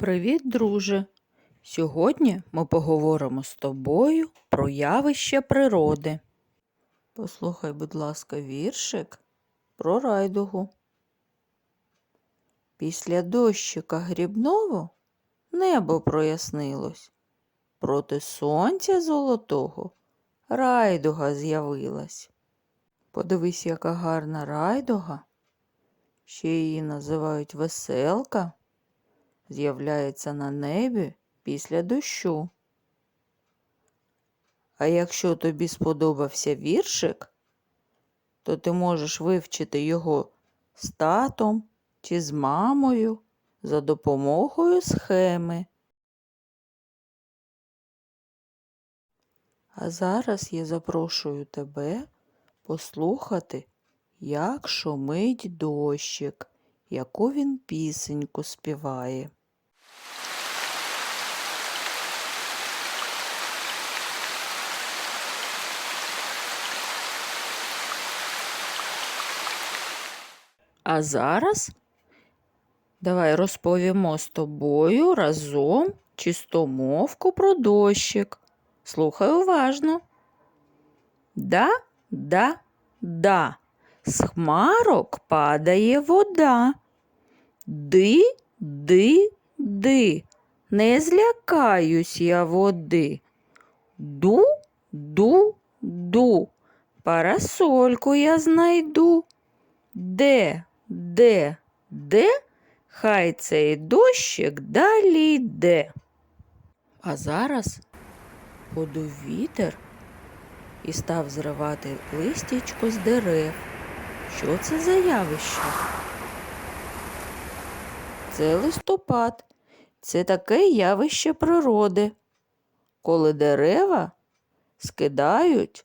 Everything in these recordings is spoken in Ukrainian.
Привіт, друже! Сьогодні ми поговоримо з тобою про явище природи. Послухай, будь ласка, віршик про райдугу. Після дощика грібного небо прояснилось. Проти сонця золотого райдуга з'явилась. Подивись, яка гарна райдуга. Ще її називають веселка з'являється на небі після дощу. А якщо тобі сподобався віршик, то ти можеш вивчити його з татом чи з мамою за допомогою схеми. А зараз я запрошую тебе послухати, як шумить дощик, яку він пісеньку співає. А зараз давай розповімо з тобою разом чистомовку про дощик. Слухай уважно. Да, да, да. З хмарок падає вода. Ди, ди, ди. Не злякаюсь я води. Ду, ду, ду. Парасольку я знайду. Де, де, де? Хай цей дощик далі йде. А зараз подув вітер і став зривати листячко з дерев. Що це за явище? Це листопад. Це таке явище природи, коли дерева скидають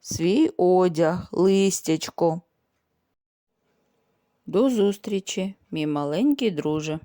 свій одяг, листячко. До зустрічі, мій маленький друже.